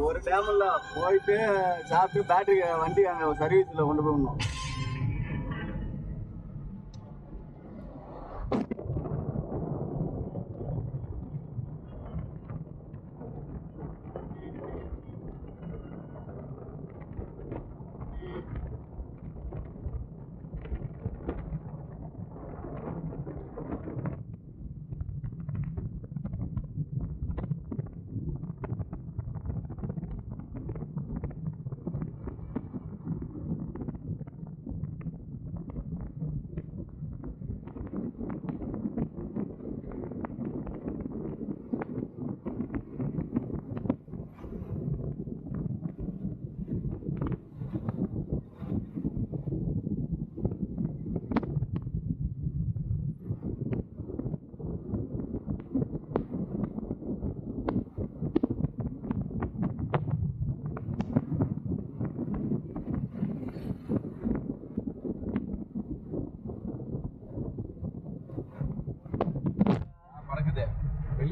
ஒரு டேம் இல்ல போயிட்டு சாப்பிட்டு பேட்டரி வண்டி அங்க சர்வீஸ்ல கொண்டு போகணும்.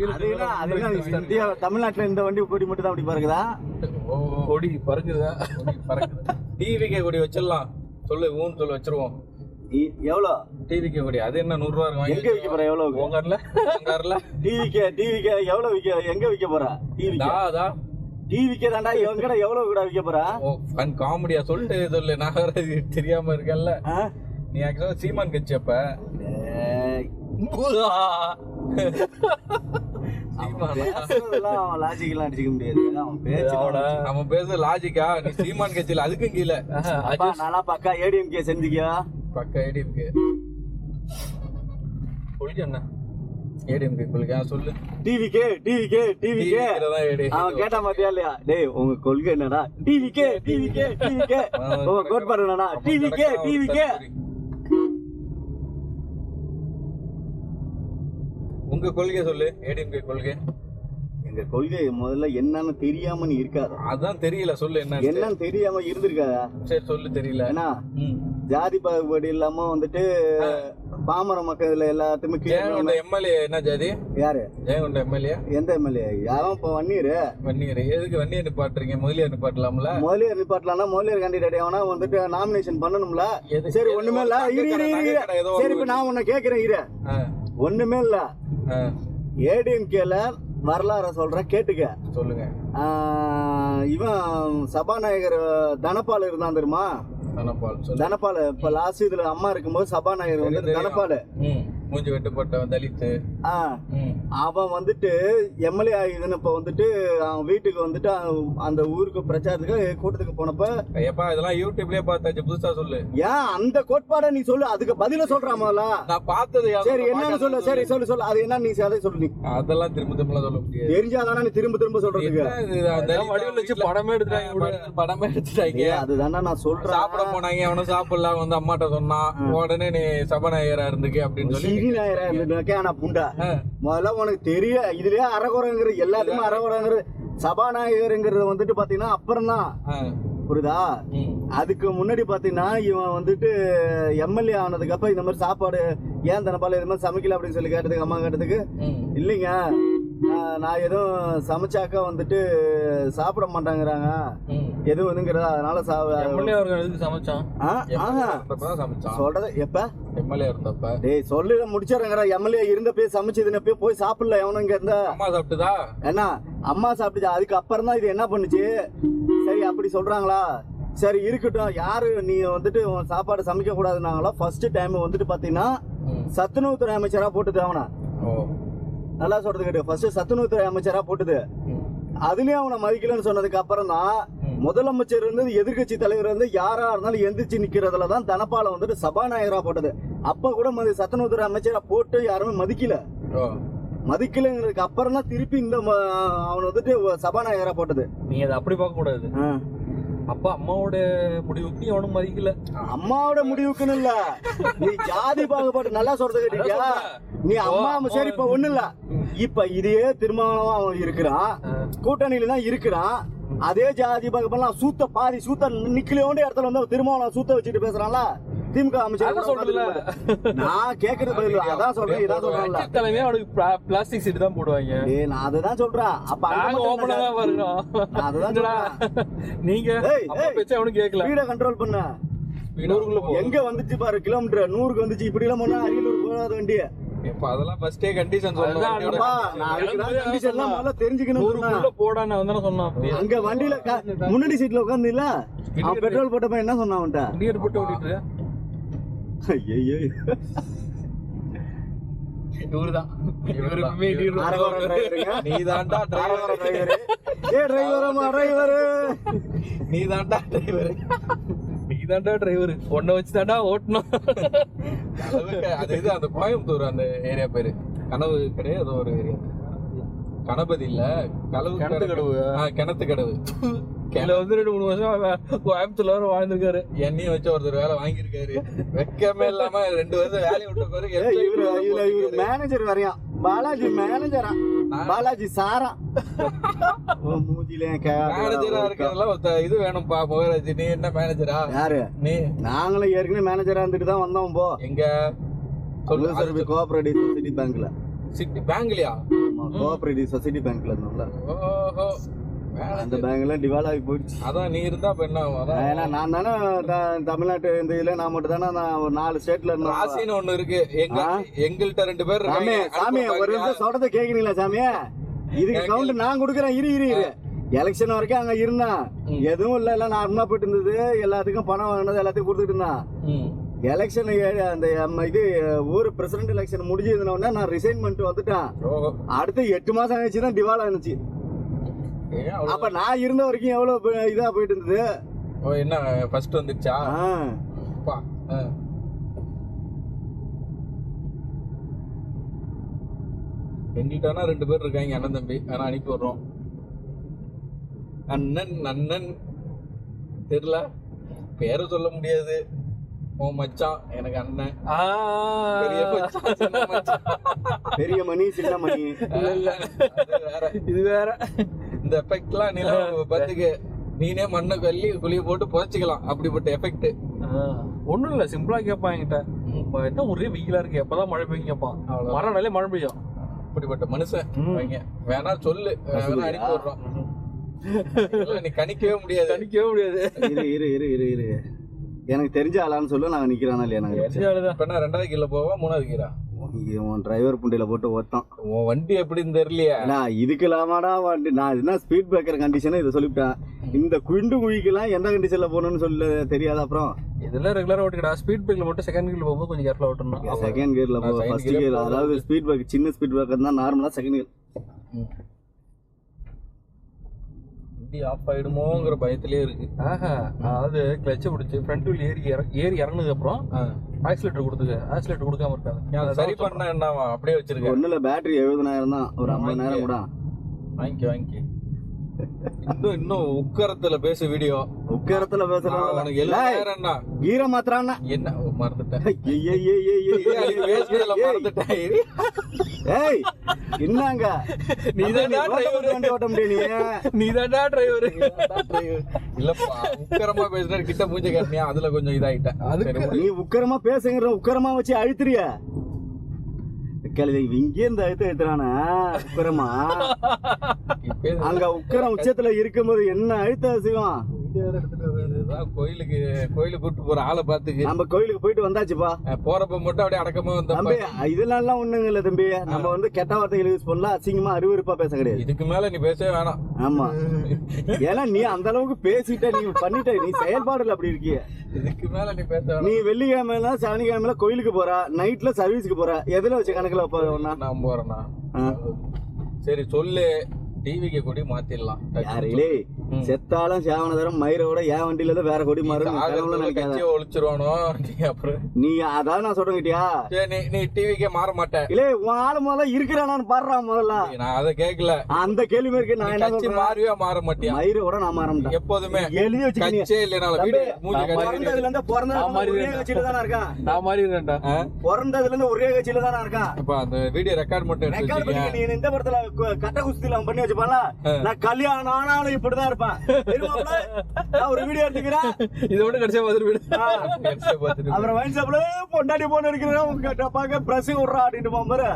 இந்தியா தமிழ்நாட்டுல இந்த வண்டி கொடி மட்டும் தான் அப்படி பறக்குதா? கொடி பறக்குது? டிவிகே கொடி வச்சிடலாம். சொல்லு ஊன்னு சொல்லி வச்சிருவோம். எவ்வளோ? டிவிகே கொடி அது என்ன நூறு ரூபா இருக்கும் எங்க விற்க போற எவ்வளவு உங்கர்ல உங்கர்ல டிவிக்கு டிவிக்கு எவ்வளவு விற்க எங்க விற்க போற? டிவிக்கு தா அதா டிவிக்கு தாண்டா எங்கடா எவ்வளவு கூட விற்க போற? ஓ ஃபன் காமெடியா சொல்லிட்டு சொல்லு நான் வேற இது தெரியாம இருக்கேன்ல? நீ ஆக்சுவலா சீமான் கட்சி அப்ப. அடிச்சுக்க முடியாது. அவன் பேச்சு அவன் பேசுற லாஜிக்கா நீ சீமான் கட்சியில அதுக்கும் கீழே அப்பா, நானா பக்கா ஏடிஎம்கே செஞ்சுக்கியா பக்க ஏடிஎம்கே கொள்கை என்ன? ஏடிஎம்கே கொள்கை சொல்லு. தான் ஏடி அவன் கேட்டா மாட்டியா இல்லையா? டேய் உங்க கொள்கை என்னடா? டிவிக்கே டிவிக்கே டிவிக்கே உங்க கோட்பாடு என்னடா? டிவிக்கே டிவிக்கே உங்க கொள்கை சொல்லு ஏடிஎம்கே கொள்கை. எங்க கொள்கை முதல்ல என்னன்னு தெரியாம நீ இருக்காத. அதான் தெரியல சொல்லு என்ன என்னன்னு தெரியாம இருந்திருக்காதா. சரி சொல்லு தெரியல. ஏன்னா. ஜாதி பாகுபாடு இல்லாம வந்துட்டு பாமர மக்கள் எல்லாத்துமே கீழே ஜெயங்கொண்ட எம்எல்ஏ என்ன ஜாதி? யாரு? ஜெயங்கொண்ட எம்எல்ஏ. எந்த எம்எல்ஏ? யாரும் இப்ப வன்னியரு. வன்னியர். எதுக்கு வன்னியர் நிப்பாட்டுறீங்க? முதலியார் நிப்பாட்டலாம்ல? முதலியார் நிப்பாட்டலாம்னா முதலியார் கேண்டிடேட் எவனா வந்துட்டு நாமினேஷன் பண்ணணும்ல? சரி ஒண்ணுமே இல்ல. இரு இரு சரி இப்ப நான் உன்னை கேக்குறேன் இரு. ஒண்ணுமே இல்ல. ஏடிஎம்கேல வரலாற சொல்றேன் கேட்டுக்க. சொல்லுங்க. இவன் சபாநாயகர் தனபால் இருந்தான் தெரியுமா? தனபால் தனபால் இப்ப லாஸ்ட் இதுல அம்மா இருக்கும்போது சபாநாயகர் வந்து. தனபால். மூஞ்சி வெட்டுப்பட்டவன் தலித்து. அவன் வந்துட்டு எம்எல்ஏ ஆகிதுன்னு இப்ப வந்துட்டு அவன் வீட்டுக்கு வந்துட்டு அந்த ஊருக்கு பிரச்சாரத்துக்கு கூட்டத்துக்கு போனப்ப எப்பா இதெல்லாம் யூடியூப்லயே பார்த்தாச்சு புதுசா சொல்லு. ஏன் அந்த கோட்பாடை நீ சொல்லு அதுக்கு பதில சொல்றா முதல்ல. நான் பார்த்தது சரி என்னன்னு சொல்லு சரி சொல்லு. சொல்லு அது என்ன நீ அதை சொல்லு நீ. அதெல்லாம் திரும்ப திரும்ப சொல்ல முடியாது. தெரிஞ்சாதானே நீ திரும்ப திரும்ப சொல்றதுக்கு. வடிவில் வச்சு படமே எடுத்துட்டாங்க. படம் எடுத்துட்டாங்க. அதுதானே நான் சொல்றேன். சாப்பிட போனாங்க அவனும் சாப்பிடல வந்து அம்மாட்ட சொன்னான் உடனே நீ சபாநாயகரா இருந்துக்கு அப்படின்னு சொல்லி இருந்துட்டு ஆனா புண்டா. முதல்ல உனக்கு தெரிய இதுலயே அறகுறைங்கிறது எல்லாத்துக்குமே அறகுறைங்கிறது சபாநாயகருங்கிறது வந்துட்டு பாத்தீங்கன்னா அப்புறம் தான் புரியுதா? அதுக்கு முன்னாடி பாத்தீங்கன்னா இவன் வந்துட்டு எம்எல்ஏ ஆனதுக்கு அப்புறம் இந்த மாதிரி சாப்பாடு ஏன் தனப்பால இது மாதிரி சமைக்கல அப்படின்னு சொல்லி கேட்டதுக்கு அம்மா கேட்டதுக்கு. இல்லைங்க. நான் எதுவும் சமைச்சாக்கா வந்துட்டு சாப்பிட மாட்டாங்கிறாங்க. ம். எதுவும் இதுங்கிறதா அதனால சொல்றது எப்ப? எம்எல்ஏ இருந்தப்ப. டேய் சொல்லு முடிச்சிடுறேங்கிற எம்எல்ஏ இருந்தப்பே சமைச்சதுனப்பே போய் சாப்பிடல எவனும் இங்க இருந்தா? அம்மா சாப்பிட்டுதா? என்ன? அம்மா சாப்பிட்டுச்சு அதுக்கு அப்புறம் தான் இது என்ன பண்ணுச்சு? சரி அப்படி சொல்றாங்களா? சரி இருக்கட்டும். யாரு நீ வந்துட்டு சாப்பாடு சமைக்க கூடாதுனாங்களோ ஃபர்ஸ்ட் டைம் வந்துட்டு பாத்தீங்கன்னா. சத்துணவுத்துறை அமைச்சரா போட்டுது அவனை ஓ. நல்லா சொல்றது கேட்டு. ஃபர்ஸ்ட் சத்துணவுத்துறை அமைச்சரா போட்டுது. அதுலயும் அவனை மதிக்கலன்னு சொன்னதுக்கு அப்புறம் தான் முதலமைச்சர் இருந்து எதிர்க்கட்சி தலைவர் வந்து யாரா இருந்தாலும் எந்திரிச்சு நிக்கிறதுல தான் தனபால வந்துட்டு சபாநாயகரா போட்டது. அப்ப கூட மதி- சத்துணவுத்துறை அமைச்சரா போட்டு யாருமே மதிக்கல. மதிக்கலங்கிறதுக்கு அப்புறம் தான் திருப்பி இந்த அவனை வந்துட்டு சபாநாயகரா போட்டது. நீ அதை அப்படி பார்க்க கூடாது. அப்பா அம்மாவோட முடிவுக்கு நீ அவனும் மதிக்கல. அம்மாவோட முடிவுக்குன்னு இல்ல. நீ ஜாதி பாகுபாடு நல்லா சொல்றது கேட்டீங்க நீ அம்மா சரி இப்ப ஒண்ணு இல்ல. இப்ப இதே திருமணமா அவன் இருக்கிறான். கூட்டணியில தான் இருக்கிறான். அதே ஜாதி பாகுபாடு சூத்த பாதி சூத்த நிக்கலையோண்ட இடத்துல வந்து திருமாவளம் சூத்த வச்சுட்டு பேசுறான்ல. திமுக அமைச்சர் மாட்டான். நான் கேக்குறது பதில் அதான் சொல்றேன். இதான் சொல்றேன்ல. கட்சி தலைமையே அவனுக்கு பிளாஸ்டிக் சீட் தான் போடுவாங்க. ஏய் நான் அதுதான் சொல்றேன். அப்ப நாங்க என்ன தான் வருகிறோம் நான் அதுதான் என்னடா, நீங்க அப்பா. பேச்ச அவனும் கேட்கல ஸ்பீட கண்ட்ரோல் பண்ண. எங்க வந்துச்சு பாரு கிலோமீட்டர் நூறுக்கு வந்துச்சு. இப்படி எல்லாம் போனா அரியலூர் போகாத வண்டி. இப்ப அதெல்லாம் ஃபர்ஸ்டே கண்டிஷன் சொல்றேன் தெரிஞ்சுக்கணும் போடான்னு தானே சொன்னான். அங்க வண்டியில முன்னாடி சீட்ல இல்ல அவன் பெட்ரோல் போட்டப்ப என்ன சொன்னான் அவன்கிட்ட? போட்டு ஓட்டிட்டு ஐயையோ. இவருதான். இவருதான். இவருமே இண்டியர் அரகோர டிரைவருங்க. நீ தான்டா அரகோர டிரைவர். ஏ டிரைவரம்மா டிரைவரு நீ தான்டா டிரைவர் நீதான்டா டிரைவர் உன்னை வச்சு தாண்டா ஓட்டணும். அளவுக்கு அது இது அந்த கோயம்புத்தூர் அந்த ஏரியா பேரு. கனவு கிடையாது ஒரு ஏரியா. கணபதி இல்ல கலவு கிணத்து கடவு. கிணத்து கடவு இதுல வந்து ரெண்டு மூணு வருஷம் கோயம்புத்தூர்ல வர வாழ்ந்திருக்காரு. என்னையும் வச்சு ஒருத்தர் வேலை வாங்கியிருக்காரு. வெக்கமே இல்லாம ரெண்டு வருஷம் வேலையை விட்ட பிறகு மேனேஜர் வரையான் பாலாஜி மேனேஜரா பாலாஜி சாரா மூஞ்சில மேனேஜரா இருக்கிறதெல்லாம் இது வேணும்பா முகராஜ் நீ என்ன மேனேஜரா யாரு? நீ. நாங்களும் ஏற்கனவே மேனேஜரா இருந்துட்டு தான் வந்தோம் போ. எங்க? சொல்லு கோஆபரேட்டிவ் சொசைட்டி பேங்க்ல சிட்டி பேங்க்லயா கோஆபரேட்டிவ் சொசைட்டி பேங்க்ல இருந்தோம்ல. ஓஹோ. அந்த பேங்க்ல டிவால் ஆகி போயிடுச்சு அதான் நீ இருந்தா இப்ப என்ன ஆகும்? அதான் ஏன்னா நான் தானே த- தமிழ்நாட்டு இந்த இதுல நான் மட்டும் தானே நான் ஒரு நாலு ஸ்டேட்ல இருந்தேன் ராசின்னு ஒண்ணு இருக்கு எங்க ஆ? எங்கள்கிட்ட ரெண்டு பேர் சாமி இருக்காங்க சாமி ஒரு பாருங்க. நிமிஷம் சொல்றத கேக்குறீங்களா சாமி இதுக்கு கேக்கல. கவுண்ட் நான் கொடுக்குறேன் இரு இரு இரு எலெக்ஷன் வரைக்கும் அங்க இருந்தான் ம். எதுவும் இல்ல எல்லாம் நார்மலா போயிட்டு இருந்தது எல்லாத்துக்கும் பணம் வாங்கினது எல்லாத்தையும் கொடுத்துட்டு இருந்தான் ம். எலெக்ஷன் அந்த நம்ம இது ஊர் பிரசிடென்ட் எலெக்ஷன் முடிஞ்சதுன உடனே நான் ரிசைன் பண்ணிட்டு வந்துட்டேன் ஓஹோ. அடுத்து எட்டு மாசம் ஆயிடுச்சு தான் டிவால் ஆனிச்சு அப்ப நான் இருந்த வரைக்கும் எவ்வளவு இதா போயிட்டு இருந்தது? ஓ, என்ன ஃபர்ஸ்ட் வந்துச்சா. அப்பா. எங்கள்கிட்ட ரெண்டு பேர் இருக்காங்க அண்ணன் தம்பி. ஆனா அனுப்பி விடுறோம். அண்ணன் அண்ணன் தெரியல. பேரை சொல்ல முடியாது. உன் மச்சான். எனக்கு அண்ணன். பெரிய மச்சான் மணி சின்ன மணி. அது வேற. இது வேற. இந்த எஃபெக்ட்லாம் நீ பத்துக்கு நீனே மண்ணை கல்லி குழிய போட்டு புதைச்சிக்கலாம் அப்படிப்பட்ட எஃபெக்ட் ஒண்ணும் இல்ல சிம்பிளா கேட்பான் என்கிட்ட. இப்ப என்ன ஒரே வெயிலா இருக்கு எப்பதான் மழை பெய்யும் கேட்பான் அவ்வளவுதான். மரம் நாளே மழை பெய்யும். அப்படிப்பட்ட மனுஷன் வேணா சொல்லு அனுப்பி விடுறோம். நீ கணிக்கவே முடியாது. கணிக்கவே முடியாது. இரு இரு இரு இரு இரு. எனக்கு தெரிஞ்ச ஆளான்னு சொல்லு நான் நிக்கிறானா இல்லையா எனக்கு தெரிஞ்சாலுதான். இப்ப என்ன ரெண்டாவது கீழ போவா மூணாவது கீரா இங்க உன் டிரைவர் புண்டியில போட்டு ஓட்டான் உன் வண்டி எப்படின்னு தெரியலையா. நான் இதுக்கு இல்லாமடா வண்டி? நான் என்ன ஸ்பீட் பிரேக்கர் கண்டிஷனை இதை சொல்லிவிட்டேன். இந்த குண்டு குழிக்கெல்லாம் எந்த கண்டிஷன்ல போகணும்னு சொல்ல தெரியாது அப்புறம். இதெல்லாம் ரெகுலரா ஓட்டிக்கடா. ஸ்பீட் பிரேக்ல மட்டும் செகண்ட் கியர்ல போகும்போது கொஞ்சம் கேர்ஃபுல்லா ஓட்டணும். செகண்ட் கியர்ல போ நான் second ஃபர்ஸ்ட் கியர். அதாவது ஸ்பீட் பிரேக் சின்ன ஸ்பீட் பிரேக்கர் தான் நார்மலா செகண்ட் கியர் வண்டி ஆஃப் ஆயிடுமோங்கிற பயத்திலே இருக்கு. ஆஹா. அதாவது கிளச்சை பிடிச்சி ஃப்ரண்ட் வீல் ஏறி ஏறி இறங்குனதுக்கு அப்புறம். ஆக்சிலேட்டர் கொடுத்துக்க ஆக்சிலேட்டர் கொடுக்காம இருக்காது. அதை சரி பண்ண என்னவா? அப்படியே வச்சிருக்க. ஒண்ணுல பேட்டரி எழுபதாயிரம் தான். ஒரு ஐம்பதாயிரம் கூட. வாங்கிக்க வாங்கிக்க. இன்னும் இன்னும் உக்கரத்துல பேசு வீடியோ உக்கரத்துல உனக்கு பேசுறேன் எழுபதாயிரம்னா ஈர மாத்திரான்னா என்ன மறந்துட்டேன் ஏய், மறந்துட்டேன் ஏய் என்னங்க நீதான்டா. போட்டு வண்டி ஓட்ட முடியும் நீ நீ தான்டா டிரைவர் இல்லப்பா உக்கரமா பேசுன கிட்ட மூஞ்ச காட்டினியா அதுல கொஞ்சம் இதாயிட்டேன் விடு. நீ உக்கரமா பேசுங்கிற உக்கரமா வச்சு அழுத்துறிய கழுதை இங்கே இருந்து அழுத்த அழுத்துறானா உக்கரமா? அங்க உக்கரம் உச்சத்துல இருக்கும்போது என்ன அழுத்த செய்வான்? இதுதான் கோயிலுக்கு கோயிலுக்கு கூட்டு போற ஆளை பாத்துக்கு நம்ம கோயிலுக்கு போயிட்டு வந்தாச்சுப்பா. போறப்ப மட்டும் அப்படியே அடக்கமா தம்பி வந்த இதெல்லாம் எல்லாம் ஒண்ணுங்க இல்ல தம்பி. நம்ம வந்து கெட்ட வார்த்தைகள் யூஸ் பண்ணலாம் அசிங்கமா அருவருப்பா பேச கிடையாது. இதுக்கு மேல நீ பேசவே வேணாம். ஆமா. ஏன்னா நீ அந்த அளவுக்கு பேசிட்ட நீ பண்ணிட்ட நீ செயல்பாடுல அப்படி இருக்கிய. இதுக்கு மேல நீ பேச நீ கோயிலுக்கு போற நைட்ல சர்வீஸ்க்கு போற. எதுல வச்ச கணக்குல போனா நான் போறேன்னா. சரி சொல்லு. டிவிக்கு கொடி மாத்திடலாம் யாரிலே. செத்தாலும் சேவனதரம் மயிரோட என் வண்டியில தான் வேற கொடி மாறும் கட்சியை ஒழிச்சிருவானோ? அப்புறம் நீ அதான் நான் சொல்றேன் கிட்டியா? சரி நீ நீ டிவிக்கே மாற மாட்ட இல்லே உன் ஆளு முதல்ல இருக்கிறானான்னு பாடுறான் முதல்ல. நான் அதை கேட்கல அந்த கேள்வி இருக்கு நான் என்ன கட்சி மாறியா மாற மாட்டியா? மயிரோட நான் மாறமாட்டேன் எப்போதுமே எழுதி வச்சுக்கினீங்க கட்சியே இல்லைனால வீடு மூஞ்சி நான் கட்சி பிறந்ததுல இருந்து இருந்து ஒரே. கட்சியில தானே இருக்கான்? நான் மாதிரி இருக்கேன்டா? பிறந்ததுல இருந்து ஒரே கட்சியில தானே இருக்கான்? இப்ப அந்த வீடியோ ரெக்கார்ட் மட்டும் நீ இந்த படத்துல கட்ட குஸ்தியில அவன் பண்ணி வச்ச வச்சிருப்பான்ல நான் கல்யாணம் ஆனாலும் இப்படிதான் இருப்பேன்? நான் ஒரு வீடியோ எடுத்துக்கிறேன். இதை விட. கடைசியா பார்த்துட்டு அப்புறம் வைன் ஷாப்ல பொண்டாட்டி போன இருக்கிறேன் பார்க்க பிரஸ் விட்றா அப்படின்ட்டு போகும்போது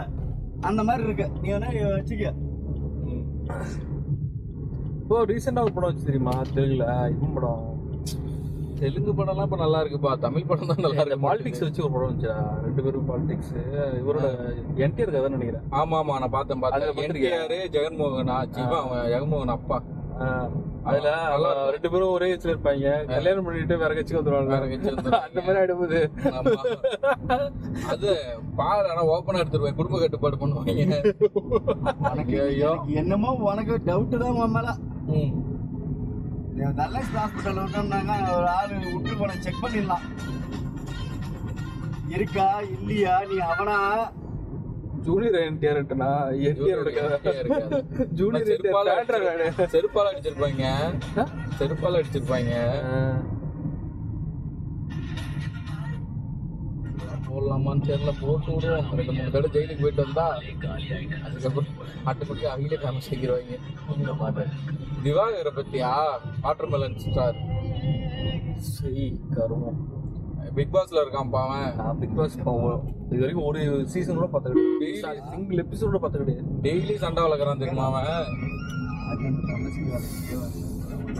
அந்த மாதிரி இருக்கு. நீ வேணா வச்சுக்க. இப்போ ரீசெண்டா ஒரு படம் வச்சு தெரியுமா? தெலுங்குல இவன் படம். தெலுங்கு படம்லாம் இப்ப நல்லா இருக்குப்பா. தமிழ் படம் தான் நல்லா இருக்கு. பாலிடிக்ஸ் வச்சு ஒரு படம் வந்துச்சா ரெண்டு பேரும் பாலிடிக்ஸ் இவரோட என்டிஆர் கதை நினைக்கிறேன். ஆமா ஆமா நான் பார்த்தேன் பார்த்தேன்? என்டிஆர் ஜெகன்மோகன். ஜீவா அவன் ஜெகன்மோகன் அப்பா. அதுல ரெண்டு பேரும் ஒரே வயசுல இருப்பாங்க. கல்யாணம் பண்ணிட்டு வேற கட்சிக்கு வந்துருவாங்க. வேற கட்சி. அந்த மாதிரி ஆயிடும்போது. அது பாரு ஆனா ஓப்பனா எடுத்துருவேன் குடும்ப கட்டுப்பாடு பண்ணுவாங்க. என்னமோ உனக்கு டவுட் தான் மேல. ம். தனலக்ஸ் ஹாஸ்பிட்டல் விட்டோம்னாங்க ஒரு ஆளு விட்டு போன செக் பண்ணிடலாம். இருக்கா இல்லையா நீ அவனா? ஜூனியர் என்டிஆர்ட்டனா என்டிஆரோட. ஜூனியர் செருப்பால அடிச்சிருப்பாங்க. செருப்பால அடிச்சிருப்பாங்க. போடலாமான்னு தெரியல. போட்டு விடுவோம். ரெண்டு மூணு தடவை ஜெயிலுக்கு போயிட்டு வந்தா அதுக்கப்புறம் ஆட்டுக்குட்டி அவங்களே ஃபேமஸ் ஆக்கிடுவாங்க திவாகரை பத்தியா? வாட்டர் மெலன் ஸ்டார் சரி கருமம் பிக் பாஸ்ல இருக்கான் நான் பிக் பாஸ் இது வரைக்கும் ஒரு சீசன் கூட பார்த்தது சிங்கிள் எபிசோட் கூட பார்த்தது கிடையாது டெய்லி சண்டை வளர்க்குறான் தெரியுமா அவன்?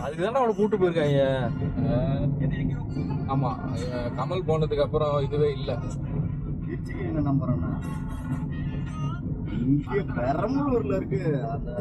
அதுக்கு தானே அவனை கூட்டு போயிருக்காங்க. ஆமா. கமல் போனதுக்கு அப்புறம் இதுவே இல்லை. என்ன நம்புறேன்னா? இங்க பெரம்பலூர்ல இருக்கு. அந்த